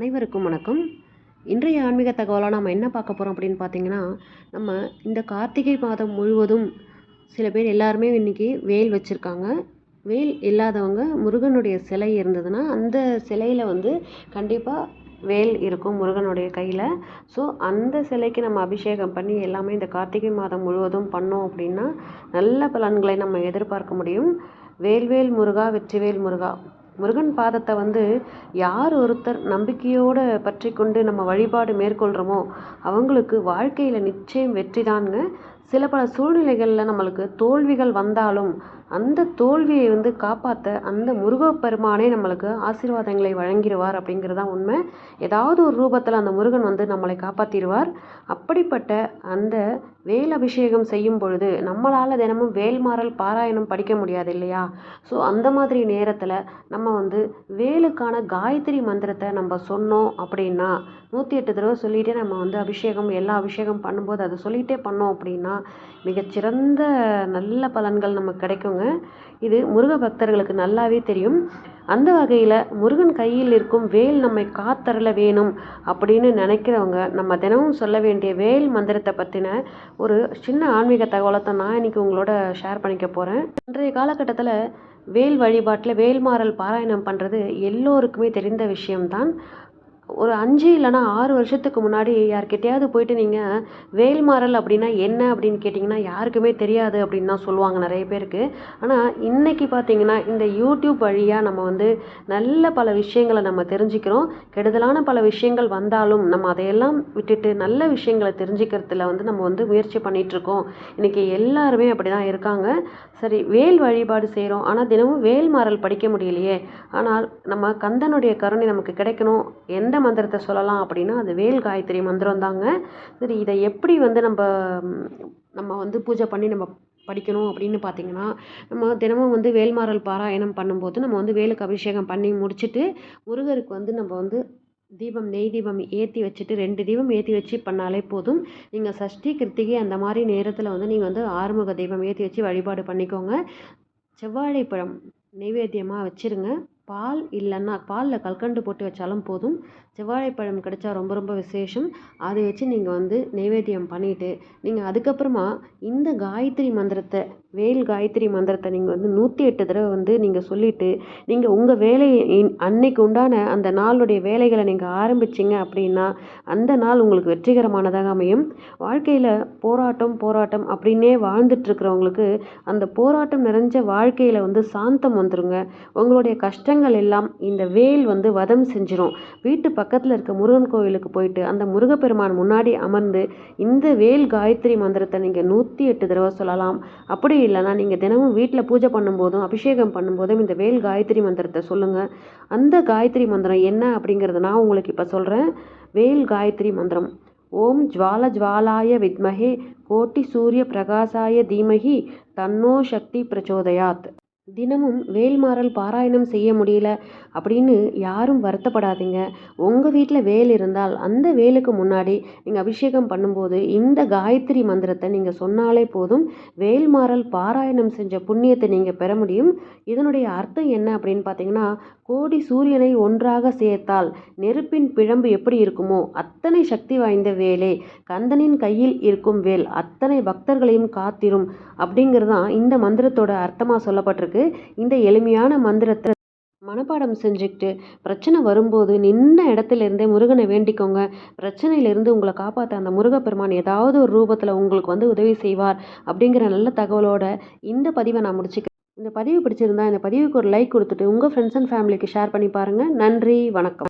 அனைவருக்கும் வணக்கம். இன்றைய ஆன்மீக தகவலாக நம்ம என்ன பார்க்க போகிறோம் அப்படின்னு பார்த்தீங்கன்னா நம்ம இந்த கார்த்திகை மாதம் முழுவதும் சில பேர் எல்லாருமே இன்றைக்கி வேல் வச்சுருக்காங்க. வேல் இல்லாதவங்க முருகனுடைய சிலை இருந்ததுன்னா அந்த சிலையில் வந்து கண்டிப்பாக வேல் இருக்கும் முருகனுடைய கையில். ஸோ அந்த சிலைக்கு நம்ம அபிஷேகம் பண்ணி எல்லாமே இந்த கார்த்திகை மாதம் முழுவதும் பண்ணோம் அப்படின்னா நல்ல பலன்களை நம்ம எதிர்பார்க்க முடியும். வேல்வேல் முருகா வெற்றிவேல் முருகா. முருகன் பாதத்தை வந்து யார் ஒருத்தர் நம்பிக்கையோடு பற்றி கொண்டு நம்ம வழிபாடு மேற்கொள்கிறோமோ அவங்களுக்கு வாழ்க்கையில் நிச்சயம் வெற்றி தானுங்க சில பல சூழ்நிலைகளில் நம்மளுக்கு தோல்விகள் வந்தாலும் அந்த தோல்வியை வந்து காப்பாற்ற அந்த முருகப்பெருமானே நம்மளுக்கு ஆசீர்வாதங்களை வழங்கிடுவார் அப்படிங்கிறது தான் உண்மை. ஏதாவது ஒரு ரூபத்தில் அந்த முருகன் வந்து நம்மளை காப்பாற்றிடுவார் அப்படிப்பட்ட அந்த வேல் அபிஷேகம் செய்யும் பொழுது நம்மளால் தினமும் வேல்மாறல் பாராயணம் படிக்க முடியாது இல்லையா? ஸோ அந்த மாதிரி நேரத்தில் நம்ம வந்து வேலுக்கான காயத்ரி மந்திரத்தை நம்ம சொன்னோம் அப்படின்னா நூற்றி எட்டு தடவை சொல்லிகிட்டே நம்ம வந்து அபிஷேகம் எல்லா அபிஷேகம் பண்ணும்போது அதை சொல்லிகிட்டே பண்ணோம் அப்படின்னா மிகச்சிறந்த நல்ல பலன்கள் நமக்கு கிடைக்குங்க. இது முருக பக்தர்களுக்கு நல்லாவே தெரியும். அந்த வகையில் முருகன் கையில் இருக்கும் வேல் நம்மை காத்தரல வேணும் அப்படின்னு நினைக்கிறவங்க நம்ம தினமும் சொல்ல வேண்டிய வேல் மந்திரத்தை பற்றின ஒரு சின்ன ஆன்மீக தகவலை நான் இன்றைக்கி உங்களோட ஷேர் பண்ணிக்க போகிறேன் இன்றைய காலகட்டத்தில் வேல் வழிபாட்டில் வேல்மாறல் பாராயணம் பண்ணுறது எல்லோருக்குமே தெரிந்த விஷயம்தான். ஒரு அஞ்சு இல்லைனா ஆறு வருஷத்துக்கு முன்னாடி யார்கிட்டயாவது போயிட்டு நீங்கள் வேல்மாறல் அப்படின்னா என்ன அப்படின்னு கேட்டிங்கன்னா யாருக்குமே தெரியாது அப்படின்னு தான் சொல்லுவாங்க நிறைய பேருக்கு. ஆனால் இன்றைக்கி பார்த்தீங்கன்னா இந்த யூடியூப் வழியாக நம்ம வந்து நல்ல பல விஷயங்களை நம்ம தெரிஞ்சுக்கிறோம். கெடுதலான பல விஷயங்கள் வந்தாலும் நம்ம அதையெல்லாம் விட்டுட்டு நல்ல விஷயங்களை தெரிஞ்சுக்கிறதுல வந்து நம்ம வந்து முயற்சி பண்ணிகிட்ருக்கோம் இன்றைக்கி எல்லாருமே அப்படி தான் இருக்காங்க. சரி வேல் வழிபாடு செய்கிறோம் ஆனால் தினமும் வேல்மாறல் படிக்க முடியலையே. ஆனால் நம்ம கந்தனுடைய கருணை நமக்கு கிடைக்கணும். எந்த மந்திரத்தை சொல்லலாம் அப்படின்னா அது வேல் காயத்ரி மந்திரம் தாங்க. சரி இதை எப்படி வந்து நம்ம நம்ம வந்து பூஜை பண்ணி நம்ம படிக்கணும் அப்படின்னு பார்த்தீங்கன்னா நம்ம தினமும் வந்து வேல்மாறல் பாராயணம் பண்ணும்போது நம்ம வந்து வேலுக்கு அபிஷேகம் பண்ணி முடிச்சுட்டு முருகருக்கு வந்து நம்ம வந்து தீபம் நெய் தீபம் ஏற்றி வச்சுட்டு ரெண்டு தீபம் ஏற்றி வச்சு பண்ணாலே போதும். நீங்கள் சஷ்டி கிருத்திகை அந்த மாதிரி நேரத்தில் வந்து நீங்கள் வந்து ஆறுமுக தீபம் ஏற்றி வச்சு வழிபாடு பண்ணிக்கோங்க. செவ்வாழைப்பழம் நெய்வேத்தியமாக வச்சுருங்க. பால் இல்லைன்னா பாலில் கல்கண்டு போட்டு வச்சாலும் போதும். செவ்வாழைப்பழம் கிடைச்சா ரொம்ப ரொம்ப விசேஷம். அதை வச்சு நீங்கள் வந்து நெய்வேத்தியம் பண்ணிவிட்டு நீங்கள் அதுக்கப்புறமா இந்த காயத்ரி மந்திரத்தை வேல் காயத்ரி மந்திரத்தை நீங்கள் வந்து நூற்றி எட்டு தடவை வந்து நீங்கள் சொல்லிவிட்டு நீங்கள் உங்கள் வேலையை அன்னைக்கு உண்டான அந்த நாளுடைய வேலைகளை நீங்கள் ஆரம்பிச்சிங்க அப்படின்னா அந்த நாள் உங்களுக்கு வெற்றிகரமானதாக அமையும். வாழ்க்கையில் போராட்டம் போராட்டம் அப்படின்னே வாழ்ந்துட்டுருக்கிறவங்களுக்கு அந்த போராட்டம் நிறைஞ்ச வாழ்க்கையில் வந்து சாந்தம் வந்துருங்க. உங்களுடைய கஷ்டங்கள் எல்லாம் இந்த வேல் வந்து வதம் செஞ்சிடும் வீட்டு பக்கத்தில் இருக்க முருகன் கோவிலுக்கு போயிட்டு அந்த முருகப்பெருமான் முன்னாடி அமர்ந்து இந்த வேல் காயத்ரி மந்திரத்தை நீங்கள் நூற்றி எட்டு தடவை சொல்லலாம். அப்படி இல்லைனா நீங்கள் தினமும் வீட்டில் பூஜை பண்ணும்போதும் அபிஷேகம் பண்ணும்போதும் இந்த வேல் காயத்ரி மந்திரத்தை சொல்லுங்கள் அந்த காயத்ரி மந்திரம் என்ன அப்படிங்கிறத நான் உங்களுக்கு இப்போ சொல்கிறேன் வேல் காயத்ரி மந்திரம். ஓம் ஜுவால ஜுவாலாய வித்மஹே கோட்டி சூரிய பிரகாசாய தீமகி தன்னோ சக்தி பிரச்சோதயாத். தினமும் வேல்மாறல் பாராயணம் செய்ய முடியல அப்படின்னு யாரும் வருத்தப்படாதீங்க. உங்கள் வீட்டில் வேல் இருந்தால் அந்த வேலுக்கு முன்னாடி நீங்கள் அபிஷேகம் பண்ணும்போது இந்த காயத்ரி மந்திரத்தை நீங்கள் சொன்னாலே போதும். வேல்மாறல் பாராயணம் செஞ்ச புண்ணியத்தை நீங்கள் பெற முடியும். இதனுடைய அர்த்தம் என்ன அப்படின்னு பார்த்தீங்கன்னா கோடி சூரியனை ஒன்றாக சேர்த்தால் நெருப்பின் பிழம்பு எப்படி இருக்குமோ அத்தனை சக்தி வாய்ந்த வேலே. கந்தனின் கையில் இருக்கும் வேல் அத்தனை பக்தர்களையும் காத்திரும் அப்படிங்கிறது தான் இந்த மந்திரத்தோட அர்த்தமாக சொல்லப்பட்டிருக்கு. இந்த எளிமையான மந்திரத்தை மனப்பாடம் செஞ்சுக்கிட்டு பிரச்சனை வரும்போது நின்ன இடத்துல இருந்தே முருகனை வேண்டிக்கோங்க. பிரச்சனையிலேருந்து உங்களை காப்பாற்ற அந்த முருகப்பெருமான் ஏதாவது ஒரு ரூபத்தில் உங்களுக்கு வந்து உதவி செய்வார் அப்படிங்கிற நல்ல தகவலோட இந்த பதிவை நான் முடிச்சுக்கிறேன். இந்த பதிவு பிடிச்சிருந்தா இந்த பதிவுக்கு ஒரு லைக் கொடுத்துட்டு உங்கள் ஃப்ரெண்ட்ஸ் அண்ட் ஃபேமிலிக்கு ஷேர் பண்ணி பாருங்கள் நன்றி வணக்கம்.